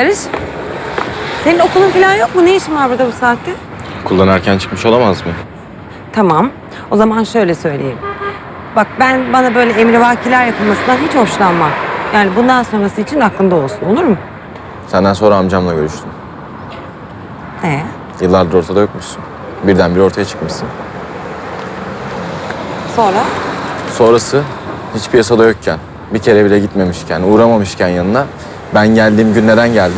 Barış. Senin okulun falan yok mu? Ne işin var burada bu saatte? Okuldan erken çıkmış olamaz mı? Tamam. O zaman şöyle söyleyeyim. Bak ben bana böyle emrivakiler yapılmasından hiç hoşlanmam. Yani bundan sonrası için aklında olsun olur mu? Senden sonra amcamla görüştüm. Ee? Yıllardır ortada yokmuşsun. Birdenbire ortaya çıkmışsın. Sonra? Sonrası hiç piyasada yokken, bir kere bile gitmemişken, uğramamışken yanına ben geldiğim gün neden geldin?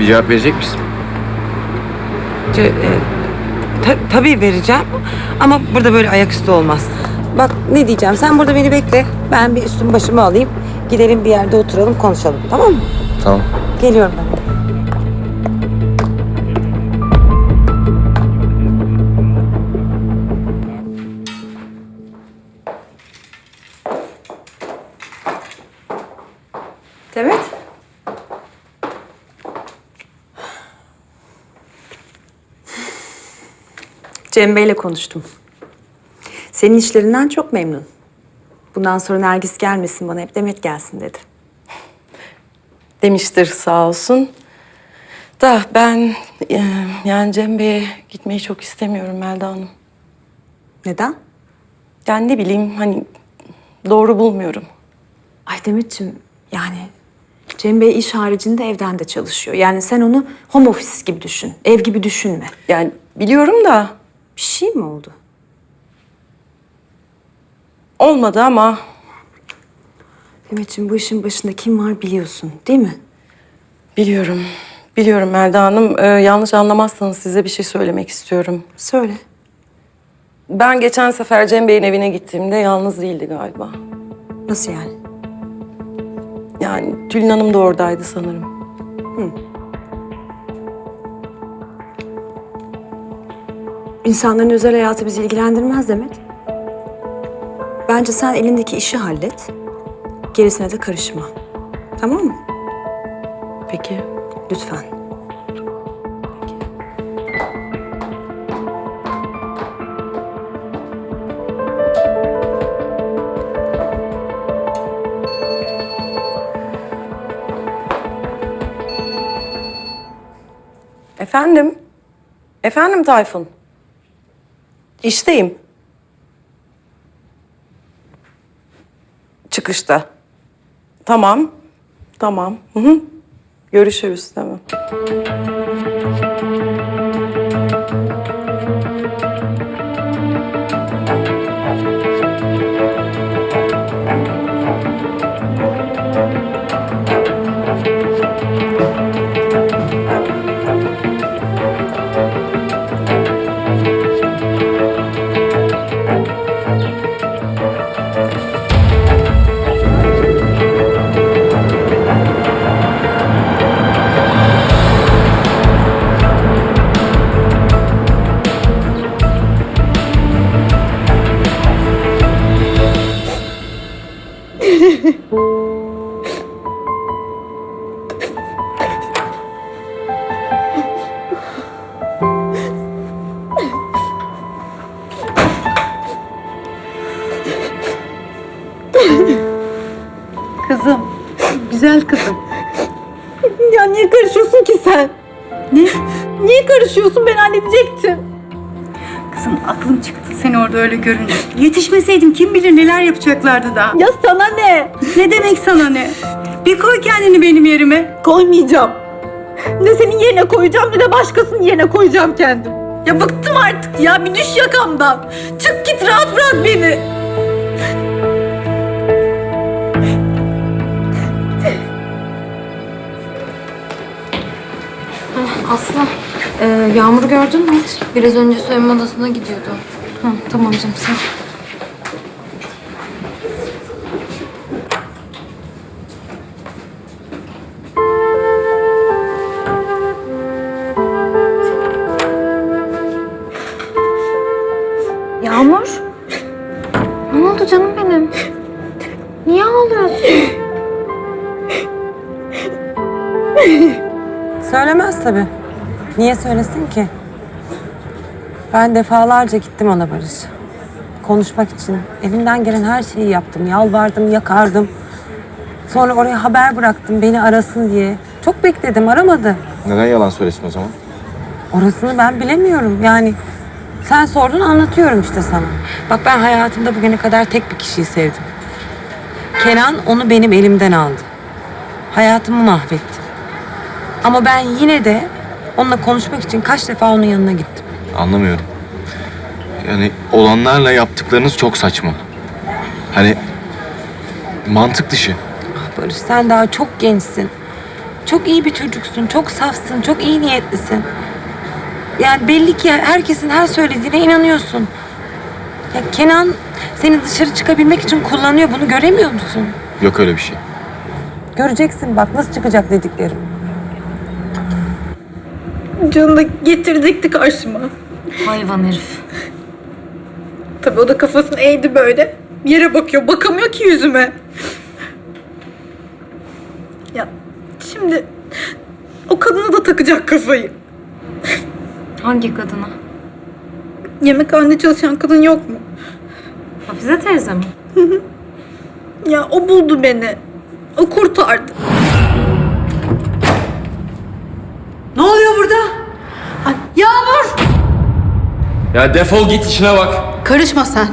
Bir cevap verecek misin? Ce- e, ta- tabii vereceğim ama burada böyle ayaküstü olmaz. Bak ne diyeceğim sen burada beni bekle. Ben bir üstüm başımı alayım. Gidelim bir yerde oturalım konuşalım tamam mı? Tamam. Geliyorum ben. Cem Bey'le konuştum. Senin işlerinden çok memnun. Bundan sonra Nergis gelmesin bana hep Demet gelsin dedi. demiştir sağ olsun. Da ben e, yani Cem Bey'e gitmeyi çok istemiyorum Melda Hanım. Neden? Yani ne bileyim hani doğru bulmuyorum. Ay Demetciğim yani Cem Bey iş haricinde evden de çalışıyor. Yani sen onu home office gibi düşün. Ev gibi düşünme. Yani biliyorum da Bir şey mi oldu? olmadı ama Demetciğim bu işin başında kim var biliyorsun değil mi? biliyorum. Biliyorum Melda Hanım. Ee, yanlış anlamazsanız size bir şey söylemek istiyorum. Söyle. Ben geçen sefer Cem Bey'in evine gittiğimde yalnız değildi galiba. Nasıl yani? Yani Tülin Hanım da oradaydı sanırım. İnsanların özel hayatı bizi ilgilendirmez Demet. Bence sen elindeki işi hallet. Gerisine de karışma. Tamam mı? Peki. Lütfen. Efendim? Efendim Tayfun? İşteyim. Çıkışta. Tamam. Tamam. Hı hı. Görüşürüz. Tamam. Kızım. Ya niye karışıyorsun ki sen? Ne? Niye karışıyorsun? Ben halledecektim. Kızım aklım çıktı seni orada öyle görünce. Yetişmeseydim kim bilir neler yapacaklardı da. Ya sana ne? Ne demek sana ne? Bir koy kendini benim yerime. Koymayacağım. Ne senin yerine koyacağım ne de başkasının yerine koyacağım kendim. Ya bıktım artık ya bir düş yakamdan. Çık git rahat bırak beni. Aslı, e, Yağmur'u gördün mü hiç? Biraz önce soyunma odasına gidiyordu. Hı, tamam canım sen. tabii. Niye söylesin ki? Ben defalarca gittim ona Barış. Konuşmak için. Elimden gelen her şeyi yaptım. Yalvardım, yakardım. Sonra oraya haber bıraktım beni arasın diye. Çok bekledim aramadı. Neden yalan söylesin o zaman? Orasını ben bilemiyorum. Yani sen sordun anlatıyorum işte sana. Bak ben hayatımda bugüne kadar tek bir kişiyi sevdim. Kenan onu benim elimden aldı. Hayatımı mahvetti. Ama ben yine de onunla konuşmak için kaç defa onun yanına gittim. Anlamıyorum. Yani olanlarla yaptıklarınız çok saçma. Hani mantık dışı. Ah Barış sen daha çok gençsin. Çok iyi bir çocuksun, çok safsın, çok iyi niyetlisin. Yani belli ki herkesin her söylediğine inanıyorsun. Ya Kenan seni dışarı çıkabilmek için kullanıyor. Bunu göremiyor musun? Yok öyle bir şey. Göreceksin bak nasıl çıkacak dediklerim. Canını da getirdikti karşıma. Hayvan herif. Tabii o da kafasını eğdi böyle. Bir yere bakıyor. Bakamıyor ki yüzüme. Ya şimdi o kadına da takacak kafayı. Hangi kadına? Yemekhanede çalışan kadın yok mu? Hafize teyze mi? Ya o buldu beni. O kurtardı. Ne oluyor burada? Ay, Yağmur! Ya defol git işine bak. Karışma sen.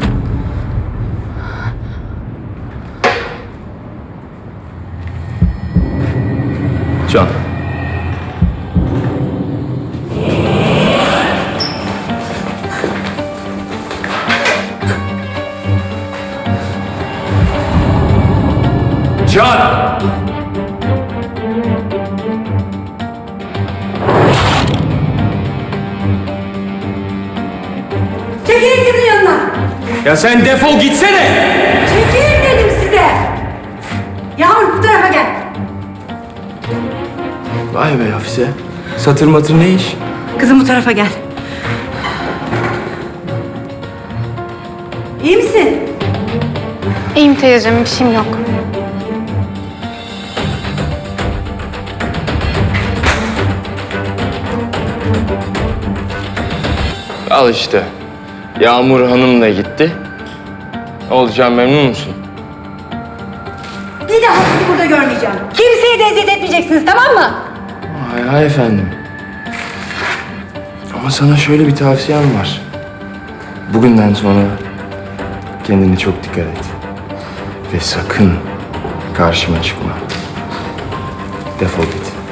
Can. Çekilin kızın yanına. Ya sen defol gitsene! Çekilin dedim size. Yağmur bu tarafa gel. Vay be Hafize. Satır matır ne iş? Kızım bu tarafa gel. İyi misin? İyiyim teyzeciğim bir şeyim yok. Al işte. Yağmur Hanım da gitti. Olacağım memnun musun? Bir daha sizi burada görmeyeceğim. Kimseye de eziyet etmeyeceksiniz tamam mı? Hay hay efendim. Ama sana şöyle bir tavsiyem var. Bugünden sonra kendine çok dikkat et. Ve sakın karşıma çıkma. Defol git.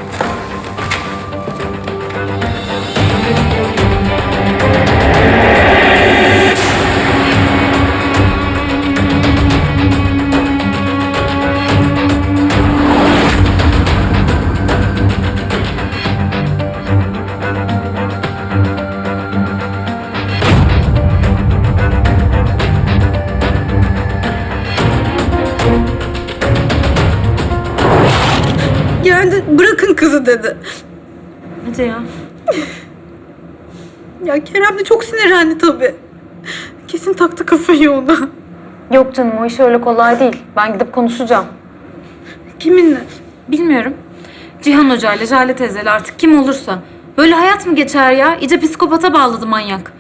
Kızı dedi. Hadi ya. Ya Kerem de çok sinirlendi tabii. Kesin taktı kafayı ona. Yok canım o iş öyle kolay değil. Ben gidip konuşacağım. Kiminle? Bilmiyorum. Cihan Hoca ile Jale teyzeyle artık kim olursa. Böyle hayat mı geçer ya? İyice psikopata bağladı manyak.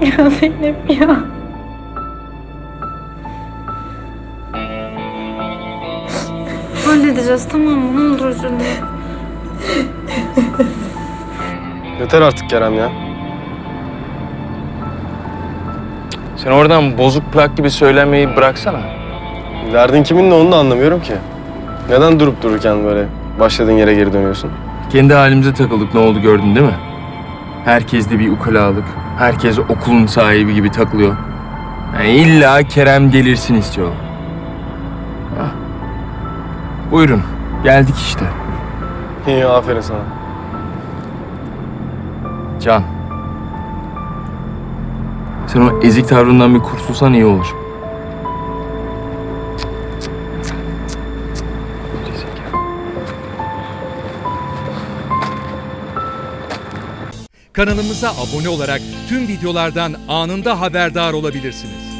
Ya Zeynep ya. Halledeceğiz tamam mı? Ne olur üzülme. Yeter artık Kerem ya. Sen oradan bozuk plak gibi söylemeyi bıraksana. Derdin kiminle onu da anlamıyorum ki. Neden durup dururken böyle başladığın yere geri dönüyorsun? Kendi halimize takıldık ne oldu gördün değil mi? Herkes de bir ukalalık. Herkes okulun sahibi gibi takılıyor. Yani illa Kerem gelirsin istiyor. Buyurun. Geldik işte. İyi aferin sana. Can. Sen o ezik tavrından bir kurtulsan iyi olur. Kanalımıza abone olarak tüm videolardan anında haberdar olabilirsiniz.